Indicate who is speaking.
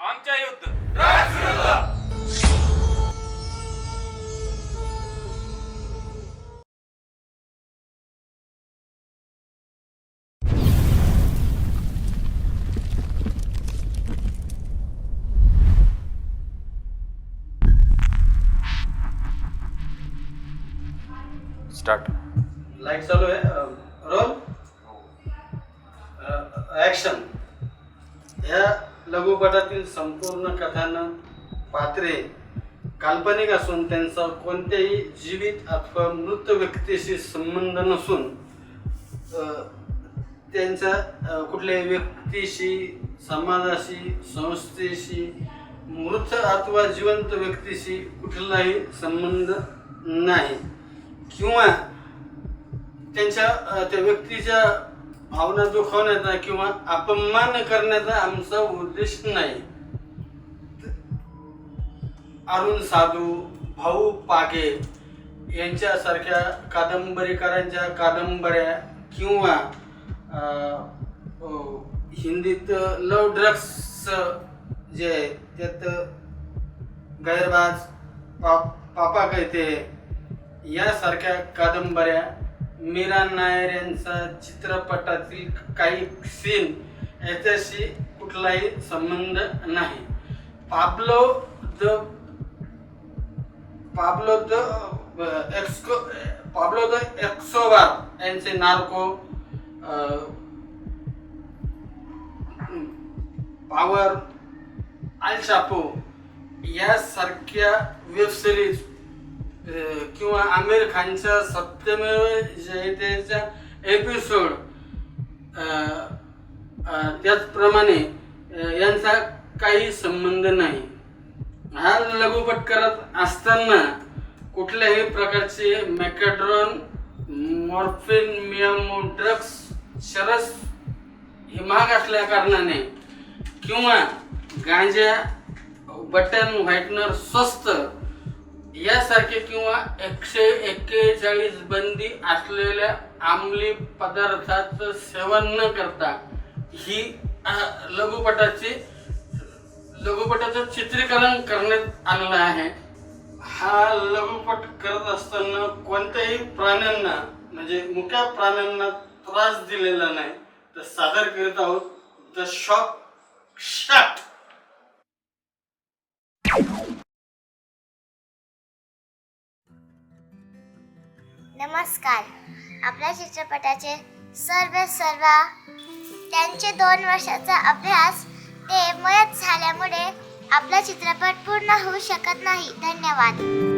Speaker 1: आमच्या युद्ध.
Speaker 2: Start
Speaker 3: light चालू आहे. रोल ॲक्शन ह्या लघुपटातील संपूर्ण कथानक पात्रे काल्पनिक असून त्यांचा कोणत्याही जीवित अथवा मृत व्यक्तीशी संबंध नसून त्यांचा कुठल्याही व्यक्तीशी समाजाशी संस्थेशी मृत अथवा जिवंत व्यक्तीशी कुठलाही संबंध नाही. किंवा त्यांच्या त्या व्यक्तीच्या भावना दुखवण्याचा किंवा अपमान करण्याचा आमचा उद्देश नाही. अरुण साधू भाऊ पागे यांच्यासारख्या कादंबरीकारांच्या कादंबऱ्या किंवा हिंदीत लव ड्रग्स जे आहे त्यात गैरबाज पाप पापा कहते यासारख्या कादंबऱ्या मीरा नायर यांचा चित्रपटातील काही सीन याच्याशी कुठलाही संबंध नाही. पाब्लो द पाब्लो द एक्सको पाब्लो द एक्सोवार यांचे नार्को पावर अल शापो यासारख्या वेबसिरीज किंवा आमिर खानच्या सत्यमेव जयतेचा एपिसोड त्याचप्रमाणे यांचा काही संबंध नाही. हा लघुपट करत असताना कुठल्याही प्रकारचे मॅकॅड्रॉन मॉर्फिन मियामो ड्रग्स शरस हे महाग असल्या कारणाने किंवा गांजा बटन व्हाईटनर स्वस्त यासारखे किंवा एकशे एक्केचाळीस बंदी असलेल्या आंबली पदार्थाचं सेवन न करता ही लघुपटाची लघुपटाचं चित्रीकरण करण्यात आलेलं आहे. हा लघुपट करत असताना कोणत्याही प्राण्यांना म्हणजे मुख्या प्राण्यांना त्रास दिलेला नाही. तर सादर करीत आहोत द शॉक शॉट
Speaker 4: नमस्कार. आपल्या चित्रपटाचे सर्व सर्व त्यांचे दोन वर्षाचा अभ्यास ते मयत झाल्यामुळे आपला चित्रपट पूर्ण होऊ शकत नाही. धन्यवाद.